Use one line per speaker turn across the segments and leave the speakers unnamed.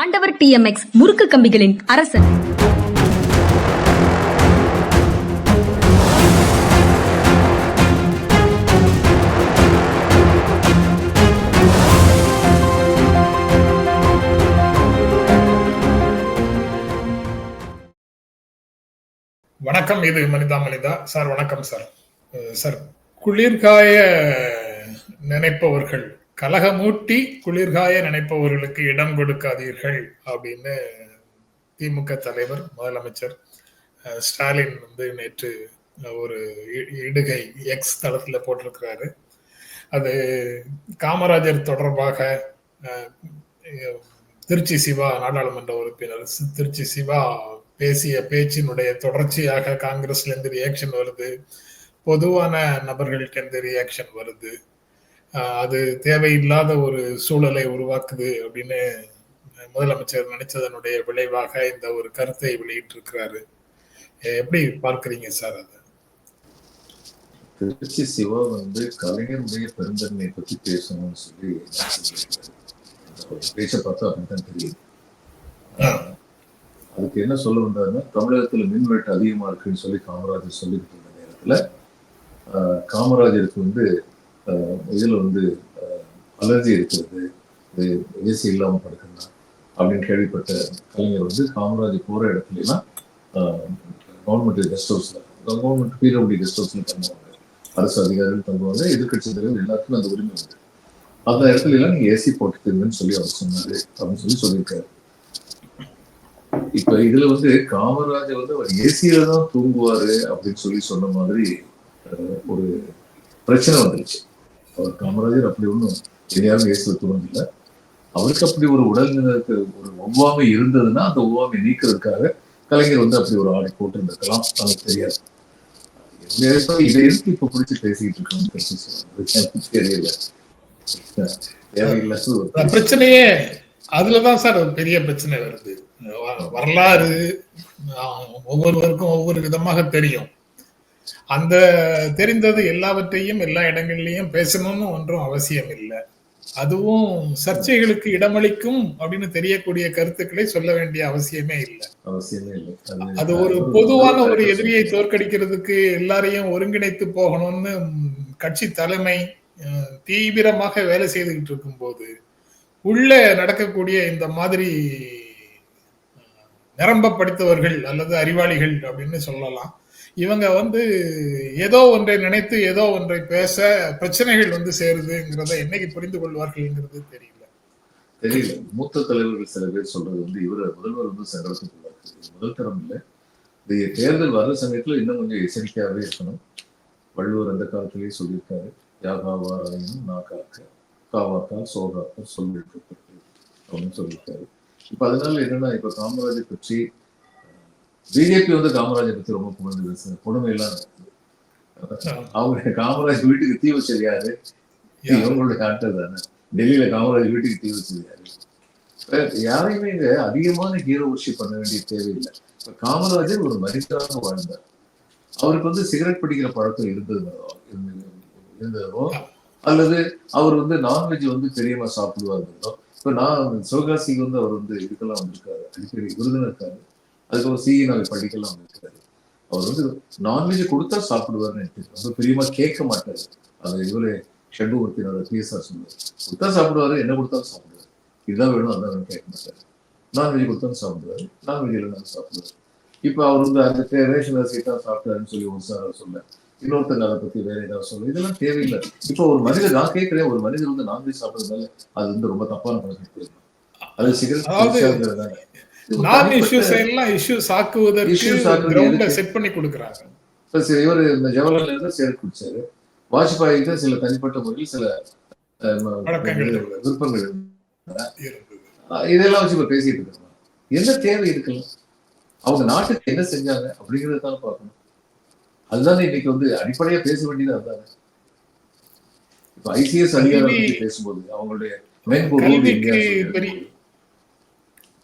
ஆண்டவர் டிஎம்எக்ஸ் முறுக்கு கம்பிகளின் அரசன்.
வணக்கம் இது மனிதா மனிதா. சார் வணக்கம் சார். சார் குளிர்காய நினைப்பவர்கள் கலகமூட்டி குளிர்காய நினைப்பவர்களுக்கு இடம் கொடுக்காதீர்கள் அப்படின்னு திமுக தலைவர் முதலமைச்சர் ஸ்டாலின் வந்து நேற்று ஒரு இ- இடுகை எக்ஸ் தளத்துல போட்டிருக்கிறாரு. அது காமராஜர் தொடர்பாக திருச்சி சிவா நாடாளுமன்ற உறுப்பினர் திருச்சி சிவா பேசிய பேச்சினுடைய தொடர்ச்சியாக காங்கிரஸ்ல இருந்து ரியாக்ஷன் வருது. பொதுவான நபர்கள்ட்ட இருந்து ரியாக்ஷன் வருது. அது தேவையில்லாத ஒரு சூழலை உருவாக்குது அப்படின்னு முதலமைச்சர் நினைச்சதனுடைய விளைவாக இந்த ஒரு கருத்தை வெளியிட்டிருக்கிறாரு. எப்படி பார்க்கறீங்க சார் அது?
திருச்சி சிவா வந்து கலைஞருடைய பெருந்தன்மையை பத்தி பேசணும்னு சொல்லி பேச்ச பார்த்தா அப்படித்தான் தெரியுது. அதுக்கு என்ன சொல்ல வந்தாருன்னா தமிழகத்துல மின்வெட்டு அதிகமா இருக்குன்னு சொல்லி காமராஜர் சொல்லிட்டு இருந்த நேரத்துல காமராஜருக்கு வந்து இதில் வந்து அலர்ஜி இருக்கிறது ஏசி இல்லாமல் படுக்கணும் அப்படின்னு கேள்விப்பட்ட கலைஞர் வந்து காமராஜர் போகிற இடத்துலலாம் கவர்மெண்ட் கெஸ்ட் ஹவுஸில் கவர்மெண்ட் பிடபிள்யூ கெஸ்ட் ஹவுஸ்ல தங்குவாங்க. அரசு அதிகாரிகள் தங்குவாங்க எதிர்கட்சி தலைவர் எல்லாத்துக்கும் அந்த உரிமை உண்டு. அந்த இடத்துல எல்லாம் நீங்க ஏசி போட்டுக்கிறீங்கன்னு சொல்லி அவர் சொன்னாரு அப்படின்னு சொல்லி சொல்லியிருக்காரு. இப்ப இதுல வந்து காமராஜர் வந்து அவர் ஏசியில தான் தூங்குவாரு அப்படின்னு சொல்லி சொன்ன மாதிரி ஒரு பிரச்சனை வந்துருச்சு. அவர் காமராஜர் அப்படி ஒண்ணும் யாரும் ஏற்படுத்தவில்லை அவருக்கு அப்படி ஒரு உடல்நிலத்துக்கு ஒரு ஒவ்வாமை இருந்ததுன்னா அந்த ஒவ்வாமை நீக்கிறதுக்காக கலைஞர் வந்து அப்படி ஒரு ஆடை போட்டிருந்திருக்கலாம். நமக்கு தெரியாது. இதை எதுக்கு இப்ப பிடிச்சி பேசிக்கிட்டு இருக்கோம் தெரியல. தேவையில்லாத
பிரச்சனையே அதுலதான் சார் ஒரு பெரிய பிரச்சனை வருது. வரலாறு ஒவ்வொருவருக்கும் ஒவ்வொரு விதமாக தெரியும். அந்த தெரிந்தது எல்லாவற்றையும் எல்லா இடங்கள்லயும் பேசணும்னு ஒன்றும் அவசியம் இல்லை அதுவும் சர்ச்சைகளுக்கு இடமளிக்கும் அப்படின்னு தெரியக்கூடிய கருத்துக்களை சொல்ல வேண்டிய அவசியமே இல்லை.
அவசியமே இல்லை.
அது ஒரு பொதுவான ஒரு எதிரியை தோற்கடிக்கிறதுக்கு எல்லாரையும் ஒருங்கிணைத்து போகணும்னு கட்சி தலைமை தீவிரமாக வேலை செய்துகிட்டு இருக்கும்போது உள்ள நடக்கக்கூடிய இந்த மாதிரி அஹ், நிரம்ப படித்தவர்கள் அல்லது அறிவாளிகள் அப்படின்னு சொல்லலாம். இவங்க வந்து ஏதோ ஒன்றை நினைத்து ஏதோ ஒன்றை பேச பிரச்சனைகள் வந்து சேருதுங்கிறத என்னைக்கு புரிந்து கொள்வார்கள்ங்கிறது தெரியல.
தெரியல. மூத்த தலைவர்கள் சில பேர் சொல்றது வந்து இவர முதல்வர் வந்து சங்கடத்துக்குள்ளாரு முதல் தரம் இல்லை. இந்த தேர்தல் வர்ற சமயத்துல இன்னும் கொஞ்சம் எச்சரிக்கையாகவே இருக்கணும். வள்ளுவர் அந்த காலத்திலேயே சொல்லியிருக்காரு. யாகாவாராயினும் நான் காக்க காவாக்கால் சோகாக்கால் சொல்லிட்டு அப்படின்னு சொல்லியிருக்காரு. இப்ப அதனால என்னன்னா இப்ப காமராஜர் பற்றி பிஜேபி வந்து காமராஜர் பத்தி ரொம்ப புகழ்ந்து பேசுது கொடுமையெல்லாம் அவங்க காமராஜ் வீட்டுக்கு தீ வச்சது யாரு? இவங்களுடைய ஆட்கள் தானே. டெல்லியில காமராஜ் வீட்டுக்கு தீ வச்சது யாரு? யாரையுமே இங்க அதிகமான ஹீரோ ஒர்ஷிப் பண்ண வேண்டிய தேவையில்லை. இப்ப காமராஜர் ஒரு மனிதராக வாழ்ந்தார். அவருக்கு வந்து சிகரெட் பிடிக்கிற பழக்கம் இருந்ததோ இருந்து- இருந்ததோ அல்லது அவர் வந்து நான்வெஜ் வந்து பெரியமா சாப்பிடுவாருந்தோ இப்ப நான் சிவகாசிக்கு வந்து அவர் வந்து இதுக்கெல்லாம் வந்திருக்காரு அடிக்கடி விருதுன்னு இருக்காரு அதுக்கப்புறம் சிஇ நாள் படிக்கலாம் வந்திருக்காரு அவர் வந்து நான்வெஜ் கொடுத்தா தெரியும். ரொம்ப பிரியமா கேட்க மாட்டாரு. அது இவரு ஷண்முகத்தினோட பிஎஸ்ஆர் சொல்லுவார் கொடுத்தா சாப்பிடுவாரு என்ன கொடுத்தாலும் சாப்பிடுவாரு. இதுதான் வேணும் அதான் வேணும் கேட்க மாட்டாரு. நான்வெஜ் கொடுத்தாலும் சாப்பிடுவாரு நான்வெஜ் இல்லைனாலும் சாப்பிடுவாரு. இப்ப அவர் வந்து அந்த ரேஷன் அரிசி தான் சாப்பிட்டாருன்னு சொல்லி ஒரு சார் சொல்ல இன்னொருத்தங்க அதை பத்தி வேற ஏதாவது சொல்ல. இதெல்லாம் தேவையில்லை. இப்போ ஒரு மனிதர் நான் கேட்கிறேன் ஒரு மனிதர் வந்து நான்வெஜ் சாப்பிடுறதுனால அது வந்து ரொம்ப தப்பான பழக்கம் அது சிகரெட்
நான் இஷ்யூஸ் எல்லாம் இஷ்யூஸ் ஆக்குவதற்கு
Issues ஆக்குவது
கிரவுண்ட
எதுக்கு?
செட் பண்ணி கொடுக்குறாங்க.
இப்ப சில இவர் இந்த ஜவஹர்லால் நேரு சிகரெட் குடிச்சாரு. வாஜ்பாய் தான் சில தனிப்பட்ட முறையில் சில விருப்பங்கள் இதெல்லாம் வச்சு இப்ப பேசிட்டு இருக்காங்க என்ன தேவை இருக்கலாம் அவங்க நாட்டுக்கு என்ன செஞ்சாங்க அப்படிங்கறத தான் பார்க்கணும். அதுதானே இன்னைக்கு வந்து அடிப்படையா பேச வேண்டியது அதுதானே இப்ப ஐசிஎஸ் அதிகாரம் பேசும்போது அவங்களுடைய மென்பொருள்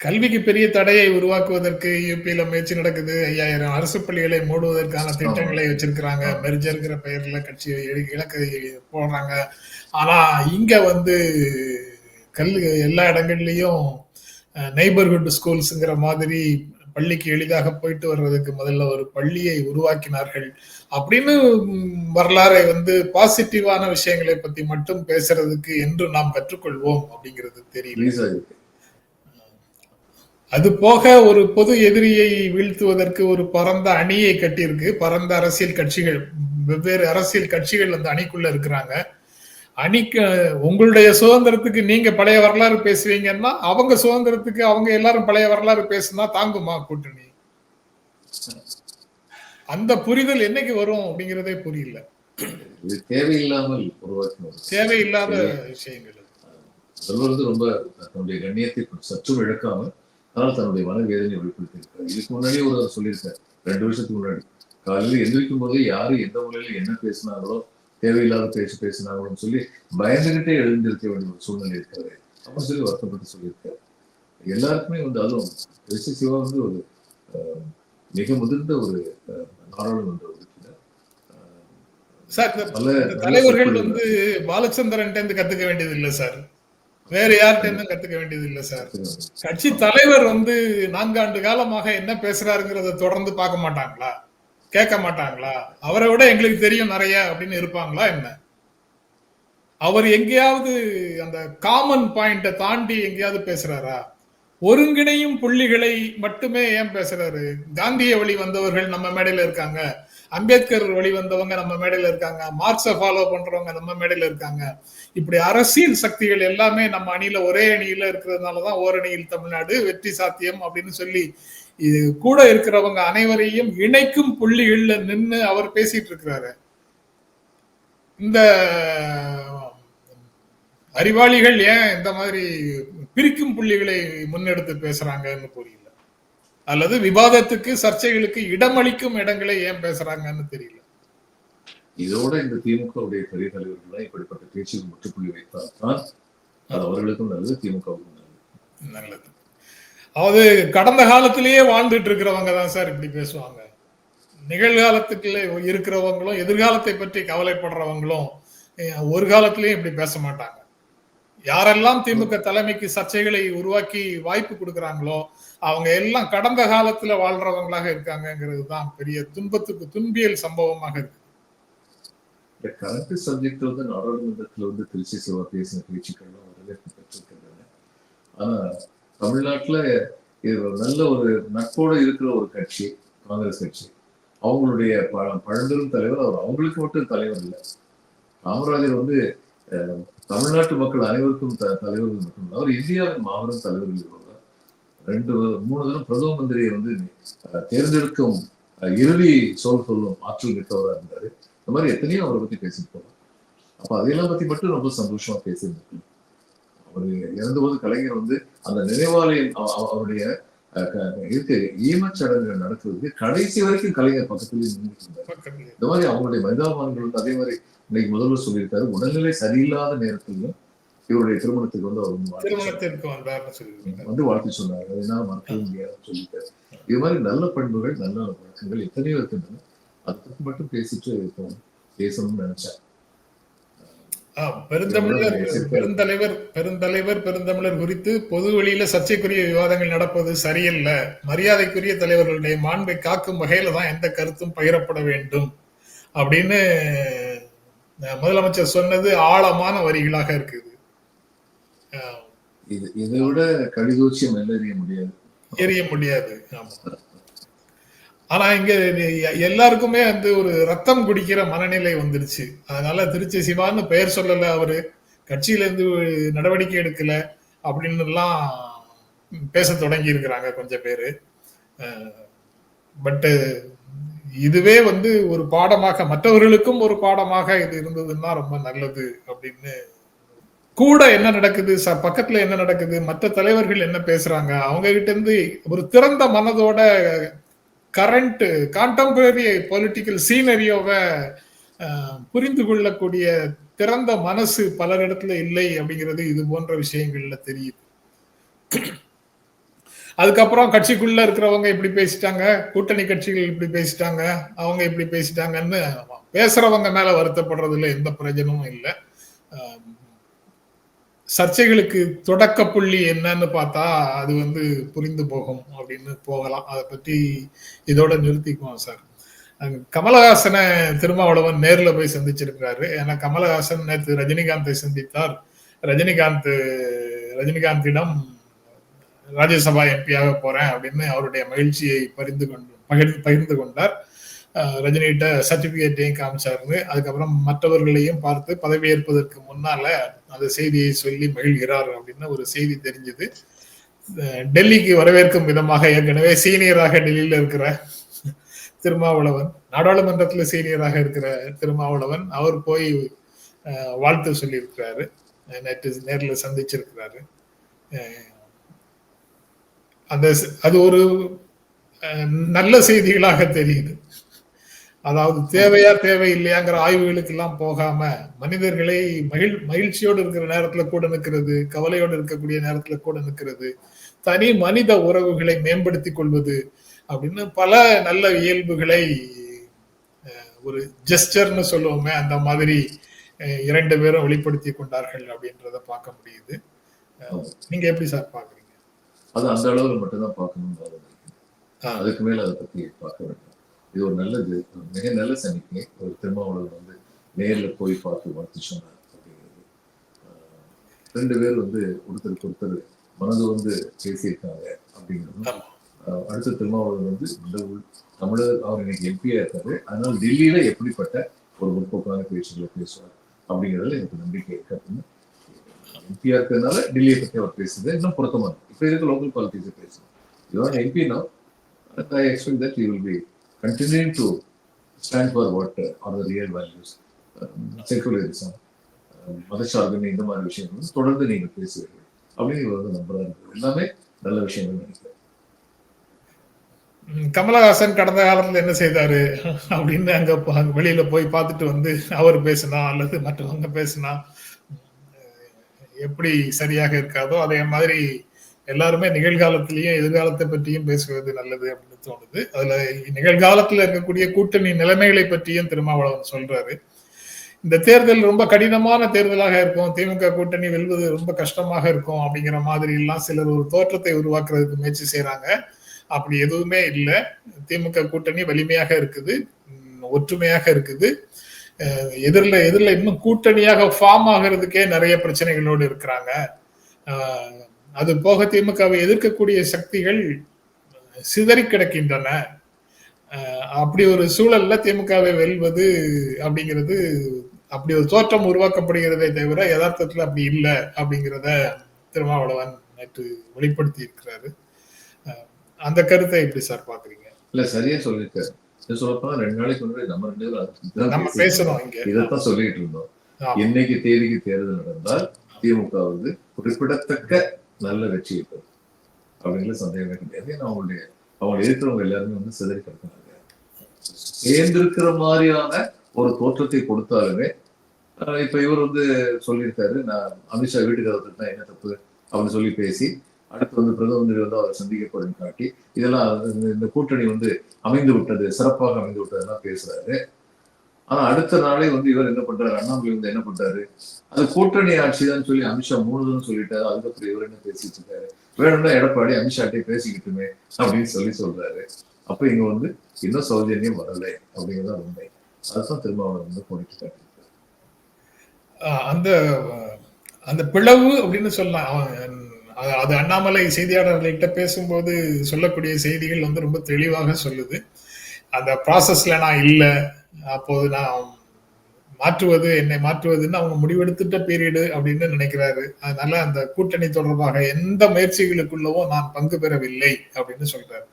கல்விக்கு பெரிய- தடையை உருவாக்குவதற்கு யூபியில முயற்சி நடக்குது. ஐயாயிரம் அரசு பள்ளிகளை மூடுவதற்கான திட்டங்களை வச்சிருக்கிறாங்க. மெர்ஜர்ங்கிற பெயர்ல கட்சி இலக்கு போடுறாங்க. ஆனா இங்க வந்து கல்வி எல்லா இடங்கள்லயும் நெய்பர்ஹுட் ஸ்கூல்ஸ்ங்கிற மாதிரி பள்ளிக்கு எளிதாக போயிட்டு வர்றதுக்கு முதல்ல ஒரு பள்ளியை உருவாக்கினார்கள். அப்படின்னு வரலாறை வந்து பாசிட்டிவான விஷயங்களை பத்தி மட்டும் பேசுறதுக்கு என்று நாம் கற்றுக்கொள்வோம் அப்படிங்கிறது தெரியல. அது போக ஒரு பொது எதிரியை வீழ்த்துவதற்கு ஒரு பரந்த அணியை கட்டியிருக்கு. பரந்த அரசியல் கட்சிகள் வெவ்வேறு அரசியல் கட்சிகள் அந்த அணிக்குள்ள இருக்கிறாங்க. அணிக்கு உங்களுடைய சுதந்திரத்துக்கு நீங்க பழைய வரலாறு பேசுவீங்கன்னா அவங்க சுதந்திரத்துக்கு அவங்க எல்லாரும் பழைய வரலாறு பேசுனா தாங்குமா கூட்டணி? அந்த புரிதல் என்னைக்கு வரும் அப்படிங்கிறதே புரியல.
தேவையில்லாமல்
தேவையில்லாத விஷயங்கள்
வந்து ரொம்ப தன்னுடைய கண்ணியத்தை சற்றும் இழக்காம ஆனால் தன்னுடைய மன வேதனையை வெளிப்படுத்தியிருக்காரு இதுக்கு முன்னாடியே ஒரு சொல்லியிருக்காரு. ரெண்டு வருஷத்துக்கு முன்னாடி. காலையில் எந்திரிக்கும் போதே யாரு எந்த மூலையில என்ன பேசினாங்களோ தேவையில்லாத பேச்சு பேசினாங்களோன்னு சொல்லி பயந்துகிட்டே எழுந்திருக்க வேண்டிய ஒரு சூழ்நிலை இருக்காரு அப்படின்னு சொல்லி வருத்தப்பட்டு சொல்லியிருக்காரு. எல்லாருக்குமே வந்து அதுவும் ரிஷி சிவா வந்து ஒரு மிக முதிர்ந்த ஒரு நாடாளுமன்ற உறுப்பினர்.
சார் தலைவர்கள் வந்து பாலச்சந்திரன் கத்துக்க வேண்டியது இல்ல சார். வேற யார்கிட்ட கத்துக்க வேண்டியது இல்ல சார். கட்சி தலைவர் வந்து நான்காண்டு காலமாக என்ன பேசுறாருங்கிறத தொடர்ந்து பார்க்க மாட்டாங்களா? கேட்க மாட்டாங்களா? அவரை விட எங்களுக்கு தெரியும் நிறைய அப்படின்னு இருப்பாங்களா என்ன? அவர் எங்கேயாவது அந்த காமன் பாயிண்ட தாண்டி எங்கேயாவது பேசுறாரா? ஒருங்கிணையும் புள்ளிகளை மட்டுமே ஏன் பேசுறாரு? காந்திய வழி வந்தவர்கள் நம்ம மேடையில இருக்காங்க. அம்பேத்கர் வழி வந்தவங்க நம்ம மேடையில் இருக்காங்க மார்க்ஸை ஃபாலோ பண்றவங்க நம்ம மேடையில் இருக்காங்க. இப்படி அரசியல் சக்திகள் எல்லாமே நம்ம அணியில ஒரே அணியில இருக்கிறதுனாலதான் ஓரணியில் தமிழ்நாடு வெற்றி சாத்தியம் அப்படின்னு சொல்லி இது கூட இருக்கிறவங்க அனைவரையும் இணைக்கும் புள்ளிகள்ல நின்று அவர் பேசிட்டு இருக்கிறாரு. இந்த அறிவாளிகள் ஏன் இந்த மாதிரி பிரிக்கும் புள்ளிகளை முன்னெடுத்து பேசுறாங்கன்னு புரியல. அல்லது விவாதத்துக்கு சர்ச்சைகளுக்கு இடமளிக்கும் இடங்களை ஏன் பேசுறாங்கன்னு தெரியல.
இதோட இந்த திமுகவுடைய பெரிய தலைவர்கள் இப்படிப்பட்ட பேச்சுக்கு முற்றுப்புள்ளி வைத்தால் தான் அது அவர்களுக்கும் நல்லது திமுகவுக்கும் நல்லது.
நல்லது. அதாவது கடந்த காலத்திலேயே வாழ்ந்துட்டு இருக்கிறவங்க தான் சார் இப்படி பேசுவாங்க. நிகழ்காலத்துக்குள்ள இருக்கிறவங்களும் எதிர்காலத்தை பற்றி கவலைப்படுறவங்களும் ஒரு காலத்திலயும் இப்படி பேச மாட்டாங்க. யாரெல்லாம் திமுக தலைமைக்கு சர்ச்சைகளை உருவாக்கி வாய்ப்பு கொடுக்கறாங்களோ அவங்க எல்லாம் கடந்த காலத்துல வாழ்றவங்களாக இருக்காங்கிறது தான் பெரிய துன்பத்துக்கு துன்பியல் சம்பவமாக இருக்கு.
இந்த கரண்ட் சப்ஜெக்ட் வந்து நாடாளுமன்றத்துல வந்து திருச்சி சிவா பேசின பேச்சுக்கள்லாம் வரவேற்பு பெற்றிருக்கின்றன. ஆனா தமிழ்நாட்டுல இது ஒரு நல்ல ஒரு நட்போடு இருக்கிற ஒரு கட்சி காங்கிரஸ் கட்சி. அவங்களுடைய பழம்பெரும் தலைவர் அவர். அவங்களுக்கு மட்டும் தலைவர் இல்லை. காமராஜர் வந்து அஹ், தமிழ்நாட்டு மக்கள் அனைவருக்கும் த- தலைவர்கள் மட்டும் அவர் இந்தியாவின் மாபெரும் தலைவர்கள் ரெண்டு மூணு தினம் பிரதம மந்திரியை வந்து தேர்ந்தெடுக்கும் இறுதி சொல் சொல்லும் ஆற்றல் மிக்கவராக இருந்தாரு. இந்த மாதிரி எத்தனையோ அவரை பத்தி பேசிட்டு போகலாம் அப்ப அதையெல்லாம் பத்தி மட்டும் ரொம்ப சந்தோஷமா பேசியிருந்திருக்கணும் அவர் இறந்தபோது கலைஞர் வந்து அந்த நினைவாலயம் அவ- அவ- அவருடைய இருக்கு ஈமச்சடங்கு நடத்துறதுக்கு கடைசி வரைக்கும் கலைஞர்
பக்கத்துல.
இந்த மாதிரி அவங்களுடைய மனிதாபான்கள் வந்து அதே மாதிரி இன்னைக்கு முதல்வர் சொல்லியிருக்காரு. உடல்நிலை சரியில்லாத நேரத்திலும் இவருடைய திருமணத்துக்கு வந்து அவர் சொன்னார்.
திருமணத்திற்கு வந்தார்னு சொல்லியிருக்காங்க.
வந்து வாழ்த்து சொன்னாங்க அதை என்னால மறக்கவே முடியாதுன்னு சொல்லிட்டாரு. இது மாதிரி நல்ல பண்புகள் நல்ல வழக்கங்கள் எத்தனையோ இருக்கின்றன. அதை பத்தி மட்டும் பேசிட்டு இப்போ பேசணும்னு நினைச்சேன்.
பெருந்தமிழர் பெருந்தலைவர் பெருந்தலைவர் பெருந்தமிழர் குறித்து பொது வெளியில சர்ச்சைக்குரிய விவாதங்கள் நடப்பது சரியல்ல. மரியாதைக்குரிய தலைவர்களுடைய மாண்பை காக்கும் வகையில தான் எந்த கருத்தும் பகிரப்பட வேண்டும் அப்படின்னு முதலமைச்சர் சொன்னது ஆழமான வரிகளாக இருக்குது.
இது இதை விட கடிதூச்சியம் எல்லறிய முடியாது.
எரிய முடியாது ஆமா. ஆனா இங்க எ- எல்லாருக்குமே வந்து ஒரு ரத்தம் குடிக்கிற மனநிலை வந்துருச்சு. அதனால திருச்சி சிவான்னு பெயர் சொல்லல அவரு. கட்சியில இருந்து நடவடிக்கை எடுக்கல அப்படின்னு எல்லாம் பேச தொடங்கி இருக்கிறாங்க கொஞ்சம் பேரு. பட்டு இதுவே வந்து ஒரு பாடமாக மற்றவர்களுக்கும் ஒரு பாடமாக இது இருந்ததுன்னா ரொம்ப நல்லது அப்படின்னு கூட என்ன நடக்குது? ச- பக்கத்துல என்ன நடக்குது? மற்ற தலைவர்கள் என்ன பேசுறாங்க? அவங்க கிட்ட இருந்து ஒரு திறந்த மனதோட கரண்ட் கான்டெம்பரரி பொலிட்டிக்கல் சீனரியோவை புரிந்து கொள்ளக்கூடிய திறந்த மனசு பலரிடத்துல இல்லை அப்படிங்கிறது இது போன்ற விஷயங்கள்ல தெரியுது. அதுக்கப்புறம் கட்சிக்குள்ள இருக்கிறவங்க இப்படி பேசிட்டாங்க கூட்டணி கட்சிகள் இப்படி பேசிட்டாங்க அவங்க இப்படி பேசிட்டாங்கன்னு பேசுறவங்க மேல வருத்தப்படுறதுல எந்த பிரயோஜனமும் இல்லை. சர்ச்சைகளுக்கு தொடக்க புள்ளி என்னன்னு பார்த்தா அது வந்து புரிந்து போகும் அப்படின்னு போகலாம். அதை பற்றி இதோட நிறுத்திக்குவோம் சார். கமலஹாசனை திருமாவளவன் நேரில் போய் சந்திச்சிருக்கிறாரு. ஏன்னா கமலஹாசன் நேற்று ரஜினிகாந்தை சந்தித்தார். ரஜினிகாந்த் ரஜினிகாந்திடம் ராஜ்யசபா எம்பியாக போறேன் அப்படின்னு அவருடைய மகிழ்ச்சியை பகிர்ந்து கொண்டு பகிர்ந்து பகிர்ந்து கொண்டார். ரஜினிகிட்ட சர்டிபிகேட்டையும் காமிச்சாருன்னு அதுக்கப்புறம் மற்றவர்களையும் பார்த்து பதவியேற்பதற்கு முன்னால அந்த செய்தியை சொல்லி மகிழ்கிறார் அப்படின்னு ஒரு செய்தி தெரிஞ்சது. டெல்லிக்கு வரவேற்கும் விதமாக ஏற்கனவே சீனியராக டெல்லியில இருக்கிற திருமாவளவன் நாடாளுமன்றத்துல சீனியராக இருக்கிற திருமாவளவன் அவர் போய் வாழ்த்து சொல்லியிருக்கிறாரு. நேற்று நேரில் சந்திச்சிருக்கிறாரு. அந்த அது ஒரு நல்ல செய்திகளாக தெரியுது. அதாவது தேவையா தேவையில்லையாங்கிற ஆய்வுகளுக்கு எல்லாம் போகாம மனிதர்களை மகிழ் மகிழ்ச்சியோடு இருக்கிற நேரத்துல கூட நிற்கிறது கவலையோடு இருக்கக்கூடிய நேரத்துல கூட நிற்கிறது தனி மனித உறவுகளை மேம்படுத்திக் கொள்வது அப்படின்னு பல நல்ல இயல்புகளை ஒரு ஜெஸ்டர்னு சொல்லுவோமே அந்த மாதிரி இரண்டு பேரும் வெளிப்படுத்தி கொண்டார்கள் அப்படின்றத பார்க்க முடியுது. நீங்க எப்படி சார் பாக்குறீங்க
அது அந்த அளவுல மட்டும்தான் பார்க்கணும்னு
ஆ.
அதுக்கு மேல அதை பத்தி பார்க்க வேண்டும். இது ஒரு நல்லது. மிக நல்ல சமிக்கை ஒரு திருமாவளவன் வந்து நேர்ல போய் பார்த்து வாழ்த்து சொன்னார் அப்படிங்கிறது. ரெண்டு பேர் வந்து ஒருத்தருக்கு ஒருத்தர் மனது வந்து பேசியிருக்காங்க அப்படிங்கிறது அடுத்த திருமாவளவன் வந்து இந்த தமிழர் அவர் இன்னைக்கு எம்பியா இருக்காரு. அதனால டெல்லியில எப்படிப்பட்ட ஒரு முற்போக்கான பேச்சுகளை பேசுவார் அப்படிங்கிறதுல எனக்கு நம்பிக்கை இருக்கு அப்படின்னு எம்பியா இருக்கிறதுனால டெல்லியை பத்தி அவர் பேசுறது இன்னும் பொருத்தமா இருக்கு இப்ப இருக்க லோக்கல் பாலிட்டிக்ஸ் பேசுறோம் your MP and I expect that you will be continuing to stand for what uh, are the real values um, secularism uh, இந்த மாதிரி விஷயங்கள் வந்து தொடர்ந்து நீங்க பேசுவீர்கள் அப்படின்னு வந்து வந்து நம்புறாரு எல்லாமே நல்ல விஷயங்கள் நினைக்கிறேன்.
கமலஹாசன் கடந்த காலத்துல என்ன செய்தாரு? அப்படின்னு அங்க அங்க வெளியில போய் பார்த்துட்டு வந்து அவர் பேசினா அல்லது மற்றவங்க பேசினா எப்படி சரியாக இருக்காதோ அதே மாதிரி எல்லாருமே நிகழ்காலத்திலையும் எதிர்காலத்தை பற்றியும் பேசுவது நல்லது அப்படின்னு தோணுது. அதுல நிகழ்காலத்துல இருக்கக்கூடிய கூட்டணி நிலைமைகளை பற்றியும் திருமாவளவன் சொல்றாரு. இந்த தேர்தல் ரொம்ப கடினமான தேர்தலாக இருக்கும். திமுக கூட்டணி வெல்வது ரொம்ப கஷ்டமாக இருக்கும் அப்படிங்கிற மாதிரி எல்லாம் சிலர் ஒரு தோற்றத்தை உருவாக்குறதுக்கு முயற்சி செய்யறாங்க அப்படி எதுவுமே இல்லை. திமுக கூட்டணி வலிமையாக இருக்குது. ஒற்றுமையாக இருக்குது. எதிரில் எதிரில் இன்னும் கூட்டணியாக ஃபார்ம் ஆகிறதுக்கே நிறைய பிரச்சனைகளோடு இருக்கிறாங்க. அது போக திமுகவை எதிர்க்கக்கூடிய சக்திகள் சிதறி கிடக்கின்றன. அப்படி ஒரு சூழல்ல திமுகவை வெல்வது அப்படிங்கிறது அப்படி ஒரு தோற்றம் உருவாக்கப்படுகிறதே தவிர யதார்த்தத்துல அப்படி இல்லை அப்படிங்கிறத திருமாவளவன் நேற்று வெளிப்படுத்தி இருக்கிறாரு அந்த கருத்தை எப்படி சார் பாக்குறீங்க
இல்ல சரியா சொல்லியிருக்காரு. இது சொல்லப்போனா ரெண்டு நாளைக்கு முன்னாடி நம்ம ரெண்டு பேரும்
நம்ம பேசணும் இங்க.
இதைத்தான் சொல்லிட்டு இருந்தோம்.
ஆமா.
என்னைக்கு தேதிக்கு தேர்தல் நடந்தால் திமுக வந்து குறிப்பிடத்தக்க நல்ல வெற்றி இருப்பது அப்படிங்கிற சந்தேகமே கிடையாது. ஏன்னா அவங்களுடைய அவங்க இருக்கிறவங்க எல்லாருமே வந்து சிதறி கிடக்குறாங்க. சேர்ந்திருக்கிற மாதிரியான ஒரு தோற்றத்தை கொடுத்தாலுமே ஆஹ் இப்ப இவர் வந்து சொல்லியிருக்காரு நான் அமித்ஷா வீட்டுக்கு வந்துட்டா என்ன தப்பு அப்படின்னு சொல்லி பேசி அடுத்து வந்து பிரதம மந்திரி வந்து அவர் சந்திக்கப்படும் காட்டி இதெல்லாம் இந்த- இந்த கூட்டணி வந்து அமைந்து விட்டது சிறப்பாக அமைந்து விட்டதெல்லாம் பேசுறாரு. ஆனா அடுத்த நாளே வந்து இவர் என்ன பண்றாரு? அண்ணாமலை வந்து என்ன பண்றாரு? அது கூட்டணி ஆட்சி தான் சொல்லி அமித்ஷா மூணுதான் சொல்லிட்டாரு. அதுக்கப்புறம் இவர் என்ன பேசிட்டு இருக்காரு? வேணும்னா எடப்பாடி அமித்ஷாட்டே பேசிக்கிட்டுமே அப்படின்னு சொல்லி சொல்றாரு. அப்ப இங்க வந்து இன்னும் சௌஜன்யம் வரலை அப்படிங்கிறதா உண்மை. அதுதான் திருமாவளவன் வந்து போயிட்டு காட்டியிருக்காரு.
அந்த அந்த பிளவு அப்படின்னு சொல்லலாம். அவன், அது- அது அண்ணாமலை செய்தியாளர்கள்கிட்ட பேசும்போது சொல்லக்கூடிய செய்திகள் வந்து ரொம்ப தெளிவாக சொல்லுது. அந்த ப்ராசஸ்ல நான் இல்லை. அப்போது நான் மாற்றுவது என்னை மாற்றுவதுன்னு அவங்க முடிவெடுத்துட்ட பீரியடு அப்படின்னு நினைக்கிறாரு. அதனால அந்த கூட்டணி தொடர்பாக எந்த முயற்சிகளுக்குள்ளவும் நான் பங்கு பெறவில்லை அப்படின்னு சொல்றாரு.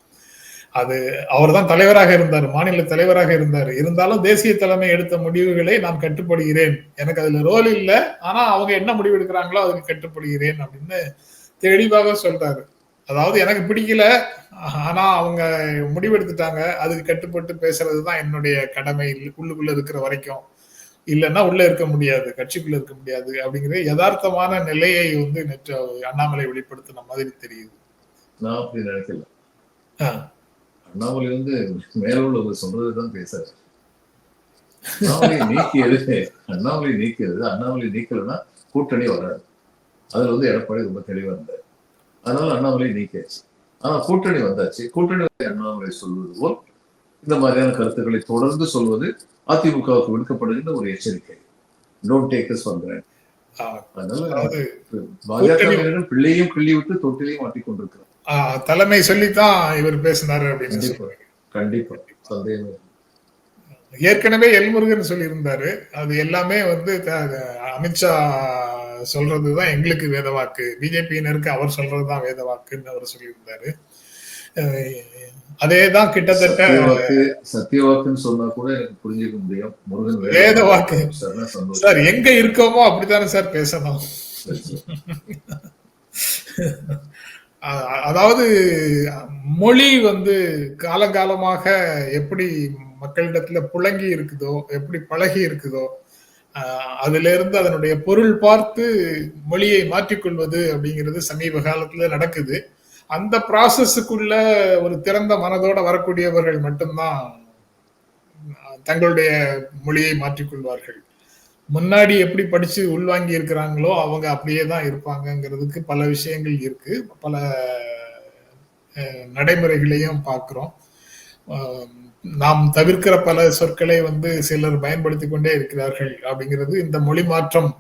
அது அவர்தான் தலைவராக இருந்தார் மாநில தலைவராக இருந்தார். இருந்தாலும் தேசிய தலைமை எடுத்த முடிவுகளை நான் கட்டுப்படுகிறேன். எனக்கு அதுல ரோல் இல்லை. ஆனா அவங்க என்ன முடிவு எடுக்கிறாங்களோ அதுக்கு கட்டுப்படுகிறேன் அப்படின்னு தெளிவாக சொல்றாரு. அதாவது எனக்கு பிடிக்கல. ஆனா அவங்க முடிவெடுத்துட்டாங்க. அதுக்கு கட்டுப்பட்டு பேசுறது தான் என்னுடைய கடமை. உள்ளுக்குள்ள இருக்கிற வரைக்கும். இல்லைன்னா உள்ள இருக்க முடியாது. கட்சிக்குள்ள இருக்க முடியாது. அப்படிங்கிற யதார்த்தமான நிலையை வந்து நேற்று அண்ணாமலை வெளிப்படுத்தின மாதிரி தெரியுது.
நான் அப்படி நினைக்கல. அண்ணாமலை வந்து மேல உள்ளவங்க சொல்றதுதான் பேசுறாரு அண்ணாமலை நீக்கியது அண்ணாமலை நீக்கியது அண்ணாமலை நீக்கலைன்னா கூட்டணி வராது. அதுல வந்து எடப்பாடி ரொம்ப தெளிவா இருந்தார். அதனால அண்ணாமலை நீக்கியாச்சு ஆனா கூட்டணி வந்தாச்சு. கூட்டணி அண்ணாமலை சொல்வது போல் இந்த மாதிரியான கருத்துக்களை தொடர்ந்து சொல்வது அதிமுகவுக்கு விடுக்கப்படுகின்ற ஒரு எச்சரிக்கை. டோன்ட் டேக் ஃபார்
ஆஹ்
அதனால
அதாவது
பாஜக பிள்ளையும் கிள்ளி விட்டு தொட்டிலையும் மாட்டிக் கொண்டிருக்கிறார்.
தலைமை சொல்லித்தான் இவர் பேசினாரு அப்படின்னு
கண்டிப்பா. சந்தேகம்.
ஏற்கனவே எல்முருகன் சொல்லியிருந்தாரு. அது எல்லாமே வந்து த- அமித்ஷா சொல்றதுதான் எங்களுக்கு வேத வாக்கு பிஜேபியினருக்கு அவர் சொல்றதுதான் வேத வாக்குன்னு அவர் சொல்லியிருந்தாரு. அதேதான் கிட்டத்தட்ட
சத்தியவாக்கு சத்தியவாக்குன்னு சொன்னா கூட எனக்கு புரிஞ்சுக்க முடியும். முருகன்
வேத வாக்கு. சார் எங்க இருக்கோமோ அப்படித்தானே சார் பேசணும். அதாவது மொழி வந்து காலங்காலமாக எப்படி மக்களிடத்துல புழங்கி இருக்குதோ எப்படி பழகி இருக்குதோ அதுல இருந்து அதனுடைய பொருள் பார்த்து மொழியை மாற்றிக்கொள்வது அப்படிங்கிறது சமீப காலத்துல நடக்குது. அந்த ப்ராசஸுக்குள்ள ஒரு திறந்த மனதோட வரக்கூடியவர்கள் மட்டும்தான் தங்களுடைய மொழியை மாற்றிக்கொள்வார்கள் முன்னாடி எப்படி படிச்சு உள்வாங்கி இருக்கிறாங்களோ அவங்க அப்படியே தான் இருப்பாங்கங்கிறதுக்கு பல விஷயங்கள் இருக்கு. பல நடைமுறைகளையும் பார்க்குறோம். நாம் தவிர்க்கிற பல சொற்களை வந்து சிலர் பயன்படுத்தி கொண்டே இருக்கிறார்கள் அப்படிங்கிறது இந்த மொழி மாற்றம்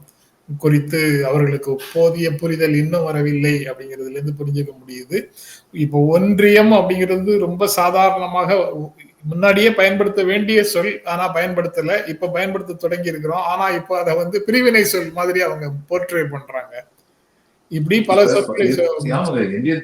குறித்து அவர்களுக்கு போதிய புரிதல் இன்னும் வரவில்லை அப்படிங்கிறதுல இருந்து புரிஞ்சுக்க முடியுது. இப்போ ஒன்றியம் அப்படிங்கிறது ரொம்ப சாதாரணமாக முன்னாடியே பயன்படுத்த வேண்டிய சொல் ஆனா பயன்படுத்தல இப்ப பயன்படுத்த தொடங்கி இருக்கிறோம். ஆனா இப்ப அதை வந்து பிரிவினை சொல் மாதிரி அவங்க போர்ட்ரே பண்றாங்க. இப்படி பல சொற்களை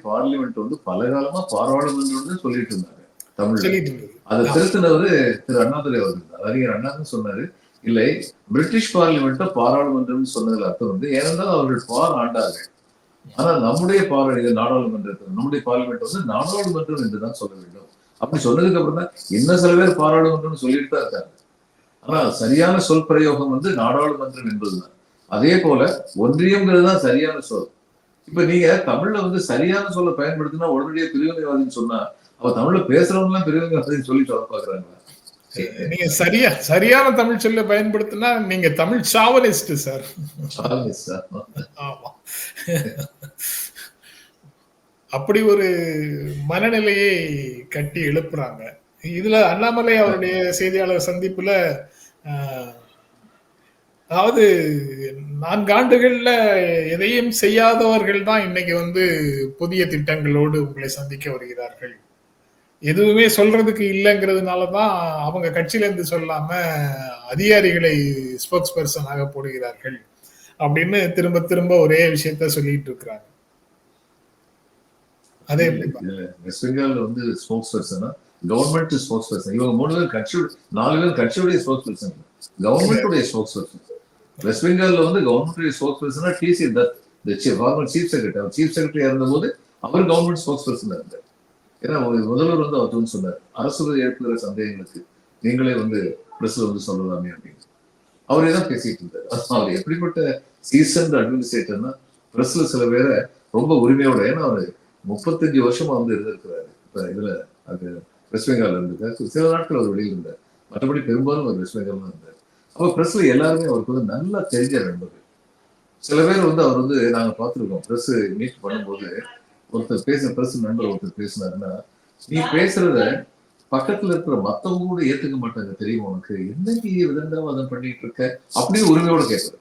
பார்லிமெண்ட் வந்து பல காலமா பாராளுமன்றம்னு சொல்லிட்டு இருந்தாங்க.
இருந்தது
அதை திருத்தினவரு திரு அண்ணாதுரை அவர்கள். அறிஞர் அண்ணாதுரை சொன்னாரு இல்லை பிரிட்டிஷ் பார்லிமெண்ட்ட பாராளுமன்றம் சொன்னதுல அர்த்தம் வந்து ஏனென்றால் அவர்கள் பார் ஆண்டார்கள். ஆனா நம்முடைய பாராளு இது நாடாளுமன்றத்தில் நம்முடைய பார்லிமெண்ட் வந்து நாடாளுமன்றம் என்றுதான் சொல்ல வேண்டும். அப்படி சொன்னதுக்கு அப்புறம் தான் என்ன சில பேர் பாராளுமன்றம்னு சொல்லிட்டு தான் இருக்காங்க. ஆனா சரியான சொல் பிரயோகம் வந்து நாடாளுமன்றம் என்பதுதான். அதே போல ஒன்றியம்ங்கிறது தான் சரியான சொல். இப்ப நீங்க தமிழ்ல வந்து சரியான சொல்ல பயன்படுத்தினா உடனடியே பிரிவினைவாதின்னு சொன்னா அவ தமிழ்ல பேசுறவங்க எல்லாம் பிரிவினைவாதின்னு சொல்லி சொல்ல பாக்குறாங்களா
நீங்க சரியா சரியான தமிழ் சொல்ல பயன்படுத்தினா நீங்க தமிழ் சாவலிஸ்ட் சார். ஆமா. அப்படி ஒரு மனநிலையை கட்டி எழுப்புறாங்க. இதுல அண்ணாமலை அவருடைய செய்தியாளர் சந்திப்புல அதாவது நான்காண்டுகள்ல எதையும் செய்யாதவர்கள் தான் இன்னைக்கு வந்து புதிய திட்டங்களோடு உங்களை சந்திக்க வருகிறார்கள். எதுவுமே சொல்றதுக்கு இல்லைங்கிறதுனால தான் அவங்க கட்சியில இருந்து சொல்லாம அதிகாரிகளை ஸ்போக்ஸ் பர்சனாக போடுகிறார்கள் அப்படின்னு திரும்ப திரும்ப ஒரே விஷயத்த சொல்லிட்டு இருக்கிறாங்க. அதே
வெஸ்ட் வந்து ஸ்போக்ஸ் பர்சனா கவர்மெண்ட் ஸ்போக்ஸ் பர்சன் இவங்க மூணு பேர் கட்சியோட நாலு பேர் கட்சியோடைய ஸ்போக்ஸ் பர்சன் கவர்மெண்ட்டுடைய ஸ்போக்ஸ் பர்சன் வெஸ்ட் பெங்கால்ல வந்து கவர்மெண்ட் ஸ்போக்ஸ் பர்சனா D C Dutt former chief secretary chief secretary இருந்தபோது அவர் கவர்மெண்ட் ஸ்போக்ஸ் பர்சன் இருந்தார். ஏன்னா முதல்வர் வந்து அவர் வந்து சொன்னார் அரசு எழுப்புகிற சந்தேகங்களுக்கு நீங்களே வந்து பிரஸ் வந்து சொல்லலாமே அப்படின்னு. அவரே தான் பேசிட்டு இருந்தார். அவர் எப்படிப்பட்ட சீசன்ட் அட்மினிஸ்ட்ரேட்டர்னா பிரஸ்ல சில பேரை ரொம்ப உரிமையோட ஏன்னா அவரு முப்பத்தஞ்சு வருஷமா வந்து இருந்திருக்கிறாரு. இப்ப இதுல அது வெஸ்ட் பெங்கால் இருந்திருக்காரு. சில நாட்கள் அவர் வெளியில் இருந்தார். மற்றபடி பெரும்பாலும் அவர் வெஸ்ட் பெங்கால் தான் இருந்தார். அப்ப பிரஸ்ல எல்லாருமே அவருக்கு வந்து நல்லா தெரிஞ்ச நண்பர்கள். சில பேர் வந்து அவர் வந்து நாங்க பார்த்துருக்கோம் பிரஸ் மீட் பண்ணும்போது ஒருத்தர் பேச பிரஸ் நண்பர் ஒருத்தர் பேசினாருன்னா நீ பேசுறத பக்கத்துல இருக்கிற மத்தவங்க கூட ஏத்துக்க மாட்டாங்க தெரியும் உனக்கு? என்னைக்கு விதண்டாவாதம் பண்ணிட்டு இருக்க? அப்படின்னு உரிமையோட கேட்கறது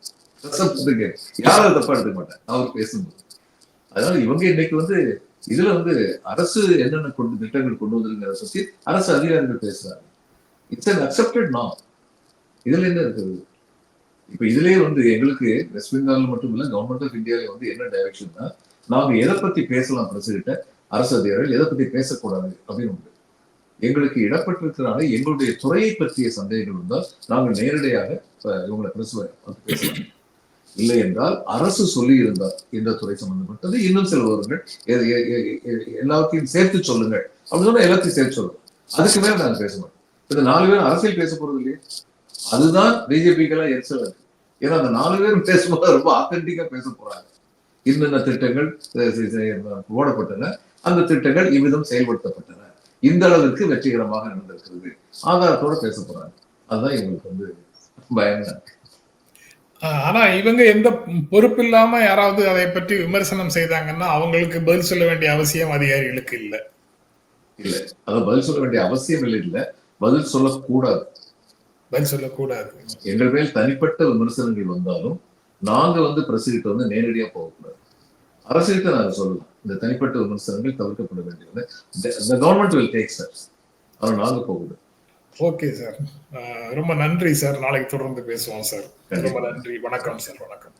யாரும் தப்பா எடுத்துக்க மாட்டேன் அவர் பேசும்போது. அதனால இவங்க இன்னைக்கு வந்து இதுல வந்து அரசு என்னென்ன கொண்டு திட்டங்கள் கொண்டு வந்திருக்கிறத பத்தி அரசு அதிகாரிகள் பேசுறாங்க. இட்ஸ் அன் அக்செப்டட் நான் இதுல என்ன இருக்குது? இப்ப இதுலயே வந்து எங்களுக்கு வெஸ்ட் பெங்கால் மட்டும் இல்ல கவர்மெண்ட் ஆஃப் இந்தியால வந்து என்ன டைரக்ஷன்னா நாங்க எதை பத்தி பேசலாம் பிரசுகிட்ட அரசு அதிகாரிகள் எதை பத்தி பேசக்கூடாது அப்படின்னு உண்டு. எங்களுக்கு இடப்பட்டிருக்கிறாங்க எங்களுடைய துறையை பற்றிய சந்தேகங்கள் இருந்தால் நாங்கள் நேரடியாக இவங்களை பிரஸ் பேசலாம். இல்லை என்றால் அரசு சொல்லி இருந்தால் இந்த துறை சம்பந்தப்பட்டது. இன்னும் சில விவரங்கள் எல்லாத்தையும் சேர்த்து சொல்லுங்கள் அப்படின்னு சொன்னா எல்லாத்தையும் சேர்த்து சொல்லுங்க அதுக்கு மேல நாங்க பேச மாட்டோம். இந்த நாலு பேர் அரசியல் பேச போறது இல்லையே? அதுதான் பிஜேபிக்கெல்லாம் எரிச்சல் இருக்கு ஏன்னா அந்த நாலு பேரும் பேசும்போது ரொம்ப ஆத்தென்டிக்கா பேச போறாங்க. இன்னென்ன திட்டங்கள் போடப்பட்டன அந்த திட்டங்கள் இவ்விதம் செயல்படுத்தப்பட்டன. இந்த அளவிற்கு வெற்றிகரமாக நடந்திருக்கிறது. ஆதாரத்தோட பேச போறாங்க அதுதான் இவங்களுக்கு வந்து பயமா இருக்கு.
ஆனா இவங்க எந்த பொறுப்பு இல்லாம யாராவது அதை பற்றி விமர்சனம் செய்தாங்கன்னா அவங்களுக்கு பதில் சொல்ல வேண்டிய அவசியம் அதிகாரிகளுக்கு இல்ல.
இல்ல. அதை பதில் சொல்ல வேண்டிய அவசியம் இல்லை இல்ல. பதில் சொல்லக்கூடாது.
பதில் சொல்லக்கூடாது.
எங்கள் மேல் தனிப்பட்ட விமர்சனங்கள் வந்தாலும் நாங்க வந்து பிரசிக்கிட்ட வந்து நேரடியா போகக்கூடாது அரசுகிட்ட நாங்க சொல்லலாம் இந்த தனிப்பட்ட விமர்சனங்கள் தவிர்க்கப்பட வேண்டியது இந்த கவர்மெண்ட் வில் டேக் ஸ்டெப்ஸ் ஆனா நாங்க போகக்கூடாது
ஓகே சார் ரொம்ப நன்றி சார் நாளைக்கு தொடர்ந்து பேசுவோம் சார் ரொம்ப நன்றி. வணக்கம் சார் வணக்கம்.